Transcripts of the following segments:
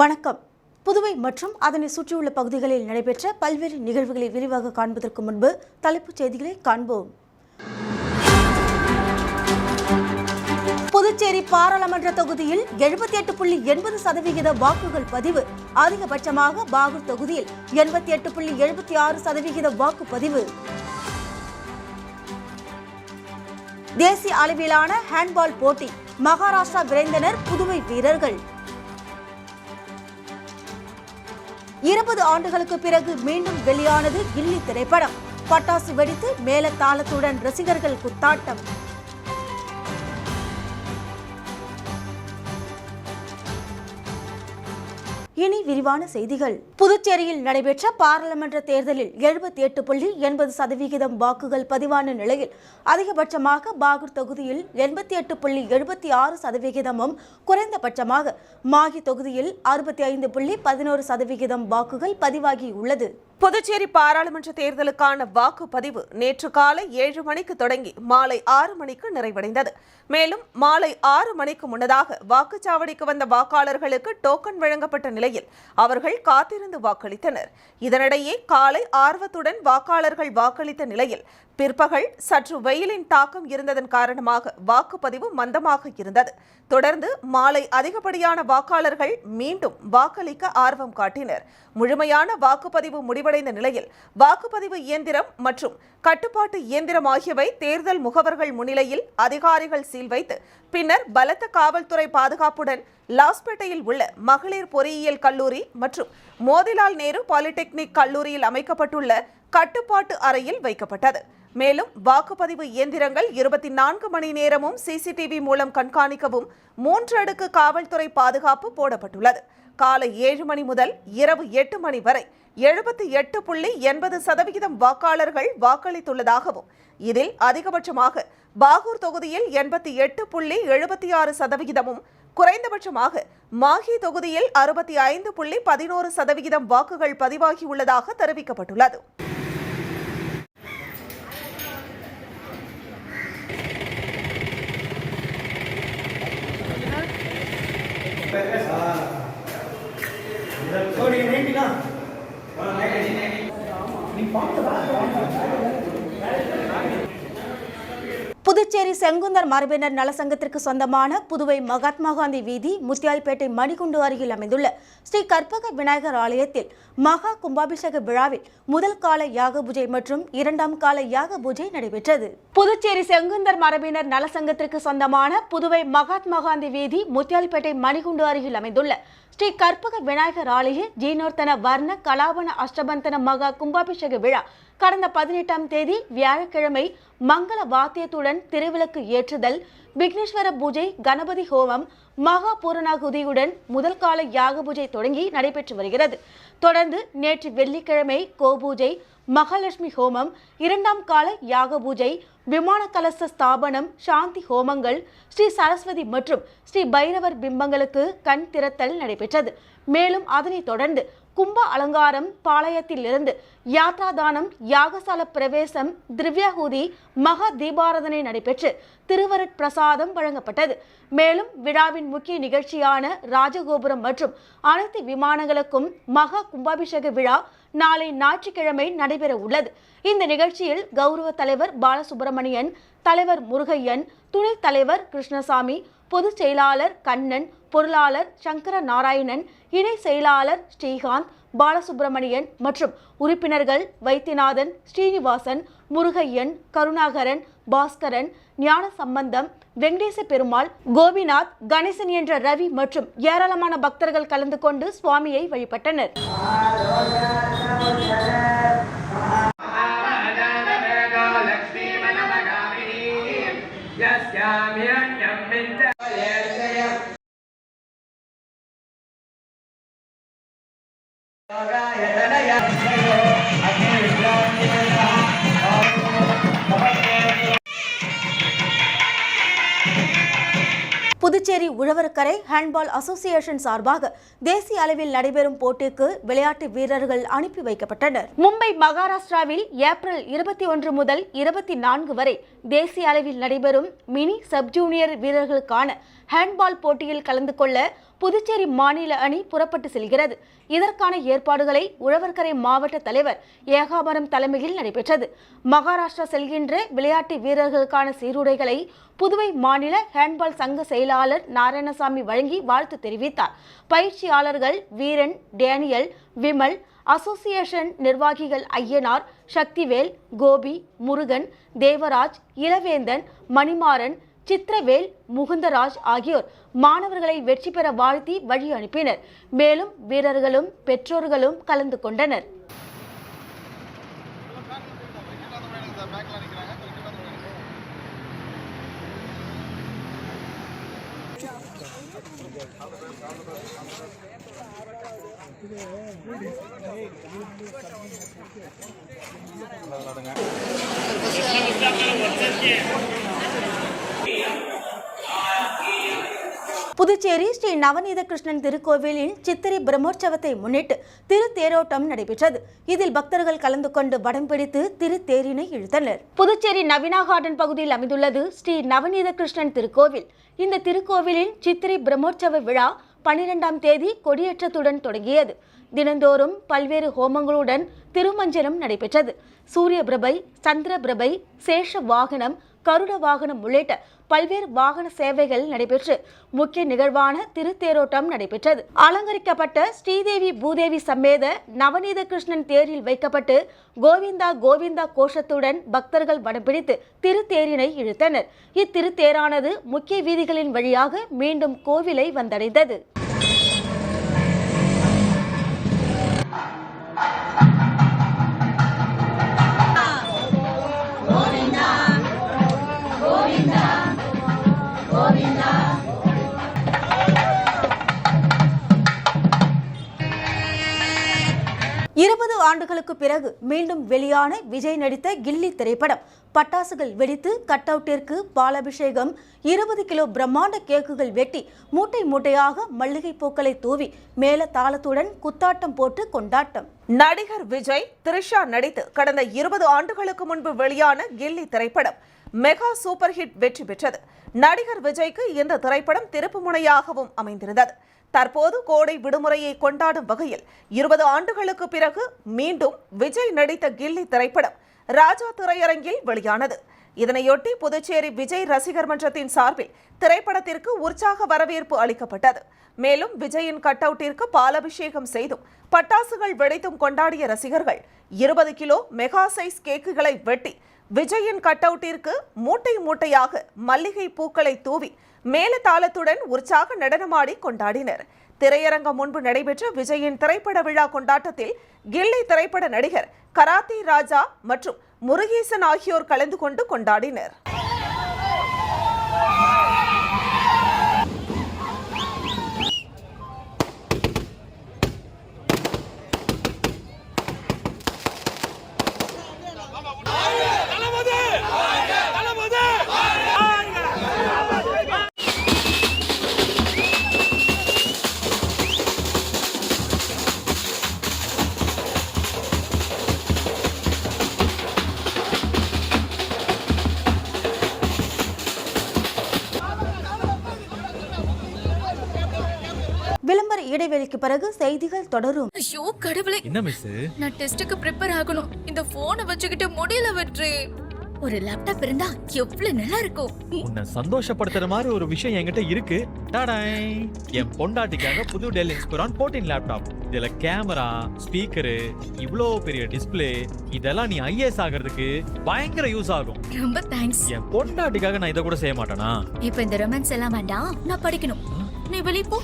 வணக்கம். புதுவை மற்றும் அதனை சுற்றியுள்ள பகுதிகளில் நடைபெற்ற பல்வேறு நிகழ்வுகளை விரிவாக காண்பதற்கு முன்பு தலைப்புச் செய்திகளை காண்போம். புதுச்சேரி பாராளுமன்ற தொகுதியில் எழுபத்தி எட்டு புள்ளி எண்பது சதவிகித வாக்குகள் பதிவு. அதிகபட்சமாக பாகூர் தொகுதியில் எண்பத்தி எட்டு புள்ளி எழுபத்தி ஆறு சதவிகித வாக்குப்பதிவு. தேசிய அளவிலான ஹேண்ட்பால் போட்டி. மகாராஷ்டிரா விரைந்தனர் புதுவை வீரர்கள். இருபது ஆண்டுகளுக்கு பிறகு மீண்டும் வெளியானது கில்லி திரைப்படம். பட்டாசு வெடித்து மேல தாளத்துடன் ரசிகர்கள் குத்தாட்டம். இனி விரிவான செய்திகள். புதுச்சேரியில் நடைபெற்ற பாராளுமன்ற தேர்தலில் எழுபத்தி எட்டு புள்ளி எண்பது சதவிகிதம் வாக்குகள் பதிவான நிலையில் அதிகபட்சமாக பாகூர் தொகுதியில் எண்பத்தி எட்டு புள்ளி எழுபத்தி ஆறு சதவிகிதமும் குறைந்தபட்சமாக மாகி தொகுதியில் அறுபத்தி ஐந்து புள்ளி பதினோரு சதவிகிதம் வாக்குகள் பதிவாகியுள்ளது. புதுச்சேரி பாராளுமன்ற தேர்தலுக்கான வாக்குப்பதிவு நேற்று காலை ஏழு மணிக்கு தொடங்கி மாலை ஆறு மணிக்கு நிறைவடைந்தது. மேலும் மாலை ஆறு மணிக்கு முன்னதாக வாக்குச்சாவடிக்கு வந்த வாக்காளர்களுக்கு டோக்கன் வழங்கப்பட்ட நிலையில் அவர்கள் காத்திருந்து வாக்களித்தனர். இதனிடையே காலை ஆர்வத்துடன் வாக்காளர்கள் வாக்களித்த நிலையில் பிற்பகல் சற்று வெயிலின் தாக்கம் இருந்ததன் காரணமாக வாக்குப்பதிவு மந்தமாக இருந்தது. தொடர்ந்து மாலை அதிகப்படியான வாக்காளர்கள் மீண்டும் வாக்களிக்க ஆர்வம் காட்டினர். முழுமையான வாக்குப்பதிவு முடிவடைந்த நிலையில் வாக்குப்பதிவு இயந்திரம் மற்றும் கட்டுப்பாட்டு இயந்திரம் ஆகியவை தேர்தல் முகவர்கள் முன்னிலையில் அதிகாரிகள் சீல் வைத்து பின்னர் பலத்த காவல்துறை பாதுகாப்புடன் லாஸ்பேட்டையில் உள்ள மகளிர் பொறியியல் கல்லூரி மற்றும் மோதிலால் நேரு பாலிடெக்னிக் கல்லூரியில் அமைக்கப்பட்டுள்ள கட்டுப்பாட்டு அறையில் வைக்கப்பட்டது. மேலும் வாக்குப்பதிவு இயந்திரங்கள் இருபத்தி நான்கு மணி நேரமும் சிசிடிவி மூலம் கண்காணிக்கவும் மூன்று அடுக்கு காவல்துறை பாதுகாப்பு போடப்பட்டுள்ளது. காலை ஏழு மணி முதல் இரவு எட்டு மணி வரை எழுபத்தி எட்டு புள்ளி எண்பது சதவிகிதம் வாக்காளர்கள் வாக்களித்துள்ளதாகவும் இதில் அதிகபட்சமாக பாகூர் தொகுதியில் எண்பத்தி எட்டு புள்ளி எழுபத்தி ஆறு சதவிகிதமும் குறைந்தபட்சமாக மாஹி தொகுதியில் அறுபத்தி ஐந்து புள்ளி பதினோரு சதவிகிதம் வாக்குகள் பதிவாகியுள்ளதாக தெரிவிக்கப்பட்டுள்ளது. ஸோ நீங்கள் நைட்டினா நீ பார்த்து புதுச்சேரி செங்குந்தர் மரபினர் நலசங்கத்திற்கு சொந்தமான புதுவை மகாத்மா காந்தி வீதி முத்தியால்பேட்டை மணிகுண்டு அருகில் அமைந்துள்ள ஸ்ரீ கற்பக விநாயகர் ஆலயத்தில் மகா கும்பாபிஷேக விழாவில் முதல் கால யாக பூஜை மற்றும் இரண்டாம் கால யாக பூஜை நடைபெற்றது. புதுச்சேரி செங்குந்தர் மரபினர் நலசங்கத்திற்கு சொந்தமான புதுவை மகாத்மா காந்தி வீதி முத்தியால்பேட்டை மணிகுண்டு அருகில் அமைந்துள்ள ஸ்ரீ கற்பக விநாயகர் ஆலய ஜீனோர்த்தன வர்ண கலாபன அஷ்டபந்தன மகா கும்பாபிஷேக விழா கடந்த பதினெட்டாம் தேதி வியாழக்கிழமை மங்கள வாத்தியத்துடன் திருவிளக்கு ஏற்றுதல் விக்னேஸ்வர பூஜை கணபதி ஹோமம் மகா பூரணாகுதியுடன் முதல் கால யாக பூஜை தொடங்கி நடைபெற்று வருகிறது. தொடர்ந்து நேற்று வெள்ளிக்கிழமை கோபூஜை மகாலட்சுமி ஹோமம் இரண்டாம் கால யாக பூஜை விமான கலச ஸ்தாபனம் சாந்தி ஹோமங்கள் ஸ்ரீ சரஸ்வதி மற்றும் ஸ்ரீ பைரவர் பிம்பங்களுக்கு கண் திறத்தல் நடைபெற்றது. மேலும் அதனைத் தொடர்ந்து கும்ப அலங்காரம் பாளையத்திலிருந்து யாத்ராதானம் யாகசால பிரவேசம் திவ்யஹூதி மகா தீபாராதனை நடைபெற்று திருவருட் பிரசாதம் வழங்கப்பட்டது. மேலும் விழாவின் முக்கிய நிகழ்ச்சியான ராஜகோபுரம் மற்றும் அனைத்து விமானங்களுக்கும் மகா கும்பாபிஷேக விழா நாளை ஞாயிற்றுக்கிழமை நடைபெற உள்ளது. இந்த நிகழ்ச்சியில் கௌரவ தலைவர் பாலசுப்பிரமணியன் தலைவர் முருகையன் துணைத் தலைவர் கிருஷ்ணசாமி பொதுச் செயலாளர் கண்ணன் பொருளாளர் சங்கர நாராயணன் இணை செயலாளர் ஸ்ரீகாந்த் பாலசுப்பிரமணியன் மற்றும் உறுப்பினர்கள் வைத்தியநாதன் ஸ்ரீனிவாசன் முருகையன் கருணாகரன் பாஸ்கரன் ஞான சம்பந்தம் வெங்கடேச பெருமாள் கோபிநாத் கணேசன் என்ற ரவி மற்றும் ஏராளமான பக்தர்கள் கலந்து கொண்டு சுவாமியை வழிபட்டனர். புதுச்சேரி உழவர்கரை ஹேண்ட்பால் அசோசியேஷன் சார்பாக தேசிய அளவில் நடைபெறும் போட்டிக்கு விளையாட்டு வீரர்கள் அனுப்பி வைக்கப்பட்டனர். மும்பை மகாராஷ்டிராவில் ஏப்ரல் இருபத்தி ஒன்று முதல் இருபத்தி நான்கு வரை தேசிய அளவில் நடைபெறும் மினி சப் ஜூனியர் வீரர்களுக்கான ஹேண்ட்பால் போட்டியில் கலந்து கொள்ள புதுச்சேரி மாநில அணி புறப்பட்டு செல்கிறது. இதற்கான ஏற்பாடுகளை உழவர்கரை மாவட்ட தலைவர் ஏகாபரம் தலைமையில் நடைபெற்றது. மகாராஷ்டிரா செல்கின்ற விளையாட்டு வீரர்களுக்கான சீருடைகளை புதுவை மாநில ஹேண்ட்பால் சங்க செயலாளர் நாராயணசாமி வழங்கி வாழ்த்து தெரிவித்தார். பயிற்சியாளர்கள் வீரன் டேனியல் விமல் அசோசியேஷன் நிர்வாகிகள் ஐயனார் சக்திவேல் கோபி முருகன் தேவராஜ் இளவேந்தன் மணிமாறன் சித்திரவேல் முகுந்தராஜ் ஆகியோர் மாணவர்களை வெற்றி பெற வாழ்த்தி வழி அனுப்பினர். மேலும் வீரர்களும் பெற்றோர்களும் கலந்து கொண்டனர். புதுச்சேரி ஸ்ரீ நவநீத கிருஷ்ணன் திருக்கோவிலில் சித்திரை பிரம்மோற்சவத்தை முன்னிட்டு திருத்தேரோட்டம் நடைபெற்றது. இதில் பக்தர்கள் கலந்து கொண்டு வடம் பிடித்து திருத்தேரினை இழுத்தனர். புதுச்சேரி நவீனா கார்டன் பகுதியில் அமைந்துள்ளது ஸ்ரீ நவநீத கிருஷ்ணன் திருக்கோவில். இந்த திருக்கோவிலில் சித்திரை பிரம்மோற்சவ விழா பனிரெண்டாம் தேதி கொடியேற்றத்துடன் தொடங்கியது. தினந்தோறும் பல்வேறு ஹோமங்களுடன் திருமஞ்சனம் நடைபெற்றது. சூரிய பிரபை சந்திர பிரபை சேஷ வாகனம் கருட வாகனம் உள்ளிட்ட பல்வேறு வாகன சேவைகள் நடைபெற்று முக்கிய நிகழ்வான திருத்தேரோட்டம் நடைபெற்றது. அலங்கரிக்கப்பட்ட ஸ்ரீதேவி பூதேவி சமேத நவநீத கிருஷ்ணன் தேரில் வைக்கப்பட்டு கோவிந்தா கோவிந்தா கோஷத்துடன் பக்தர்கள் வடம்பிடித்து திருத்தேரினை இழுத்தனர். இத்திருத்தேரானது முக்கிய வீதிகளின் வழியாக மீண்டும் கோவிலை வந்தடைந்தது. இருபது ஆண்டுகளுக்கு பிறகு மீண்டும் வெளியான விஜய் நடித்த கில்லி திரைப்படம். பட்டாசுகள் வெடித்து கட் அவுட்டிற்கு பாலாபிஷேகம். இருபது கிலோ பிரம்மாண்ட கேக்குகள் வெட்டி மூட்டை மூட்டையாக மல்லிகை பூக்களை தூவி மேல தாளத்துடன் குத்தாட்டம் போட்டு கொண்டாட்டம். நடிகர் விஜய் த்ரிஷா நடித்து கடந்த இருபது ஆண்டுகளுக்கு முன்பு வெளியான கில்லி திரைப்படம் மெகா சூப்பர் ஹிட் வெற்றி பெற்றது. நடிகர் விஜய்க்கு இந்த திரைப்படம் திருப்புமுனையாகவும் அமைந்திருந்தது. தற்போது கோடை விடுமுறையை கொண்டாடும் வகையில் இருபது ஆண்டுகளுக்கு பிறகு மீண்டும் விஜய் நடித்த கில்லி திரைப்படம் ராஜா திரையரங்கில் வெளியானது. இதனையொட்டி புதுச்சேரி விஜய் ரசிகர் மன்றத்தின் சார்பில் திரைப்படத்திற்கு உற்சாக வரவேற்பு அளிக்கப்பட்டது. மேலும் விஜயின் கட் அவுட்டிற்கு பாலபிஷேகம் செய்தும் பட்டாசுகள் வெடித்தும் கொண்டாடிய ரசிகர்கள் இருபது கிலோ மெகா சைஸ் கேக்குகளை வெட்டி விஜயின் கட் அவுட்டிற்கு மூட்டை மூட்டையாக மல்லிகை பூக்களை தூவி மேலதாளத்துடன் உற்சாக நடனமாடி கொண்டாடினர். திரையரங்கம் முன்பு நடைபெற்ற விஜயின் திரைப்பட விழா கொண்டாட்டத்தில் கில்லி திரைப்பட நடிகர் கராத்தே ராஜா மற்றும் முருகேசன் ஆகியோர் கலந்து கொண்டு கொண்டாடினர். இடைவெளிக்கு பிறகு செய்திகள் தொடரும். ஐயோ கடவுளே. என்ன மிஸ் நான் டெஸ்டுக்கு ப்ரிப்பேர் ஆகணும். இந்த போனை வச்சுக்கிட்டு முடியல வெற்றி. ஒரு லேப்டாப் இருந்தா எவ்வளவு நல்லா இருக்கும். உன்னை சந்தோஷப்படுத்துற மாதிரி ஒரு விஷயம் என்கிட்ட இருக்கு. டாடாய். என் பொண்டாட்டிக்காக புது டெல் இன்ஸ்பிரான் 14 லேப்டாப் இதுல கேமரா ஸ்பீக்கரு இவ்ளோ பெரிய டிஸ்ப்ளே இதெல்லாம் நீ ஐஏஎஸ் ஆகிறதுக்கு பயங்கர யூஸ் ஆகும். ரொம்ப தேங்க்ஸ் என் பொண்டாட்டிக்காக நான் இதை கூட செய்ய மாட்டேனா? இப்போ இந்த ரொமான்ஸ் எல்லாம் வேண்டாம். நான் படிக்கணும். நீ வெளிய போ.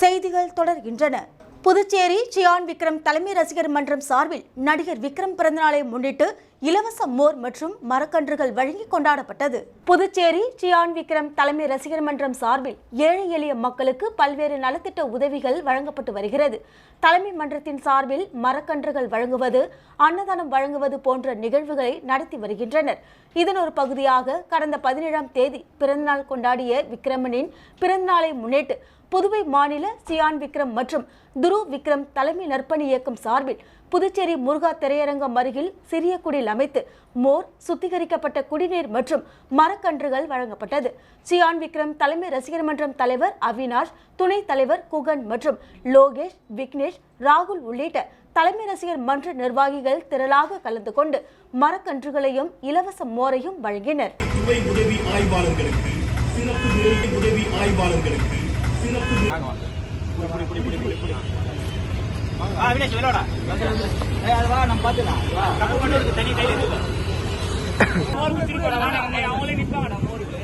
செய்திகள் தொடர்கின்றன. புதுச்சேரி சியான் விக்ரம் தலைமை ரசிகர் மன்றம் சார்பில் நடிகர் விக்ரம் பிறந்தநாளை முன்னிட்டு இலவச மோர் மற்றும் மரக்கன்றுகள் வழங்கி கொண்டாடப்பட்டது. புதுச்சேரி சியான் விக்ரம் தலைமை ரசிகர் மன்றம் சார்பில் ஏழை எளிய மக்களுக்கு பல்வேறு நலத்திட்ட உதவிகள் வழங்கப்பட்டு வருகிறது. தலைமை மன்றத்தின் சார்பில் மரக்கன்றுகள் வழங்குவது அன்னதானம் வழங்குவது போன்ற நிகழ்வுகளை நடத்தி வருகின்றனர். இதன் ஒரு பகுதியாக கடந்த பதினேழாம் தேதி பிறந்தநாள் கொண்டாடிய விக்ரமனின் பிறந்தநாளை முன்னிட்டு புதுவை மாநில சியான் விக்ரம் மற்றும் துரு விக்ரம் தலைமை நற்பணி இயக்கம் சார்பில் புதுச்சேரி முருகா திரையரங்கம் அருகில் சிறிய குடில் அமைத்து மோர் சுத்திகரிக்கப்பட்ட குடிநீர் மற்றும் மரக்கன்றுகள் வழங்கப்பட்டது. சியான் விக்ரம் தலைமை ரசிகர் மன்றம் தலைவர் அவினாஷ் துணைத் தலைவர் குகன் மற்றும் லோகேஷ் விக்னேஷ் ராகுல் உள்ளிட்ட தலைமை ரசிகர் மன்ற நிர்வாகிகள் திரளாக கலந்து கொண்டு மரக்கன்றுகளையும் இலவச மோரையும் வழங்கினர். சுவை உதவி ஆய்வாளர்களுக்கு சிறப்பு உதவி ஆய்வாளர்களுக்கு சிறப்பு ஆ வினேஷ் அது வா நம்ம பார்த்துக்கலாம் இருக்கு தனி கையில் இருக்கு. அவங்களே நிற்பாங்கடா மோருக்கு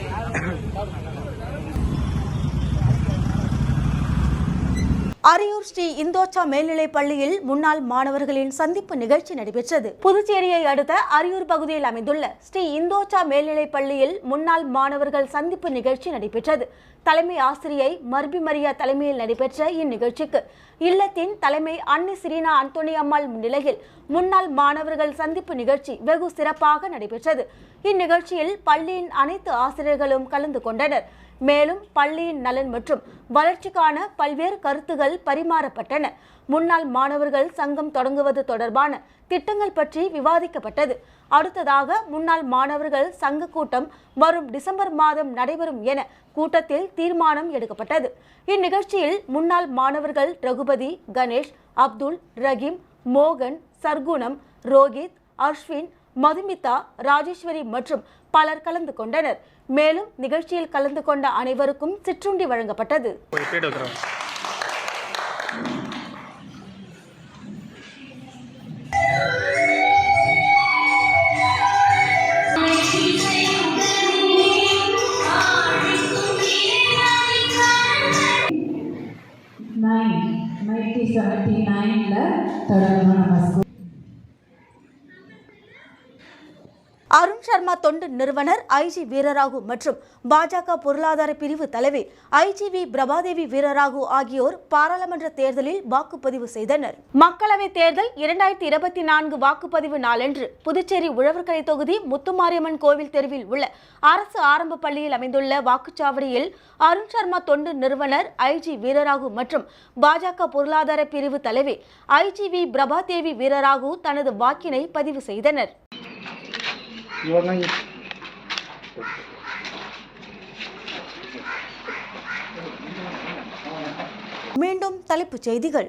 அரியூர் ஸ்ரீ இந்தோச்சா மேல்நிலைப் பள்ளியில் முன்னாள் மாணவர்களின் சந்திப்பு நிகழ்ச்சி நடைபெற்றது. புதுச்சேரியை அடுத்த அரியூர் பகுதியில் அமைந்துள்ள ஸ்ரீ இந்தோச்சா மேல்நிலைப் பள்ளியில் முன்னாள் மாணவர்கள் சந்திப்பு நிகழ்ச்சி நடைபெற்றது. தலைமை ஆசிரியை மர்பி மரியா தலைமையில் நடைபெற்ற இந்நிகழ்ச்சிக்கு இல்லத்தின் தலைமை அன்னி சிரீனா அந்தோணி அம்மாள் முன்னிலையில் முன்னாள் மாணவர்கள் சந்திப்பு நிகழ்ச்சி வெகு சிறப்பாக நடைபெற்றது. இந்நிகழ்ச்சியில் பள்ளியின் அனைத்து ஆசிரியர்களும் கலந்து கொண்டனர். மேலும் பள்ளியின் நலன் மற்றும் வளர்ச்சிக்கான பல்வேறு கருத்துகள் பரிமாறப்பட்டன. முன்னாள் மாணவர்கள் சங்கம் தொடங்குவது தொடர்பான திட்டங்கள் பற்றி விவாதிக்கப்பட்டது. அடுத்ததாக முன்னாள் மாணவர்கள் சங்க கூட்டம் வரும் டிசம்பர் மாதம் நடைபெறும் என கூட்டத்தில் தீர்மானம் எடுக்கப்பட்டது. இந்நிகழ்ச்சியில் முன்னாள் மாணவர்கள் ரகுபதி கணேஷ் அப்துல் ரஹீம் மோகன் சர்க்குணம் ரோஹித் அஸ்வின் மதுமிதா ராஜேஸ்வரி மற்றும் பலர் கலந்து கொண்டனர். மேலும் நிகழ்ச்சியில் கலந்து கொண்ட அனைவருக்கும் சிற்றுண்டி வழங்கப்பட்டது. நைன்டீன் செவன்டி நைனில் தொடங்கணும் நம்ம ஸ்கூல் அருண் சர்மா தொண்டு நிறுவனர் ஐஜி வீரராகு மற்றும் பாஜக பொருளாதார பிரிவு தலைவி ஐஜிவி பிரபாதேவி வீரராகு ஆகியோர் பாராளுமன்ற தேர்தலில் வாக்குப்பதிவு செய்தனர். மக்களவைத் தேர்தல் இரண்டாயிரத்தி இருபத்தி நான்கு வாக்குப்பதிவு நாளன்று புதுச்சேரி உழவர்கரை தொகுதி முத்துமாரியம்மன் கோவில் தெருவில் உள்ள அரசு ஆரம்ப பள்ளியில் அமைந்துள்ள வாக்குச்சாவடியில் அருண் சர்மா தொண்டு நிறுவனர் ஐஜி வீரராகு மற்றும் பாஜக பொருளாதார பிரிவு தலைவி ஐஜிவி பிரபாதேவி வீரராகு தனது வாக்கினை பதிவு செய்தனர். மீண்டும் தலைப்புச் செய்திகள்.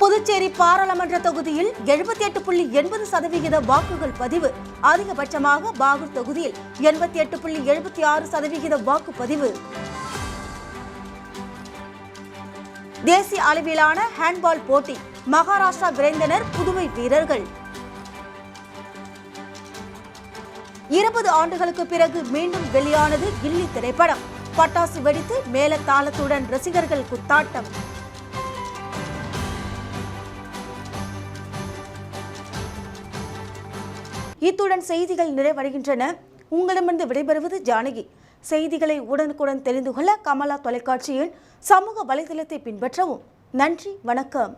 புதுச்சேரி பாராளுமன்ற தொகுதியில் எழுபத்தி எட்டு புள்ளி எண்பது சதவிகித வாக்குகள் பதிவு. அதிகபட்சமாக பாகூர் தொகுதியில் எண்பத்தி எட்டு புள்ளி எழுபத்தி ஆறு சதவிகித வாக்குப்பதிவு தேசிய அளவிலான ஹேண்ட்பால் போட்டி. மகாராஷ்டிரா விரைந்தனர் புதுவை வீரர்கள். இருபது ஆண்டுகளுக்கு பிறகு மீண்டும் வெளியானது கில்லி திரைப்படம். பட்டாசு வெடித்து மேல தாளத்துடன் ரசிகர்கள் குத்தாட்டம். இத்துடன் செய்திகள் நிறைவடைகின்றன. உங்களிடமிருந்து விடைபெறுவது ஜானகி. செய்திகளை உடனுக்குடன் தெரிந்து கொள்ள கமலா தொலைக்காட்சியின் சமூக வலைதளத்தை பின்பற்றவும். நன்றி வணக்கம்.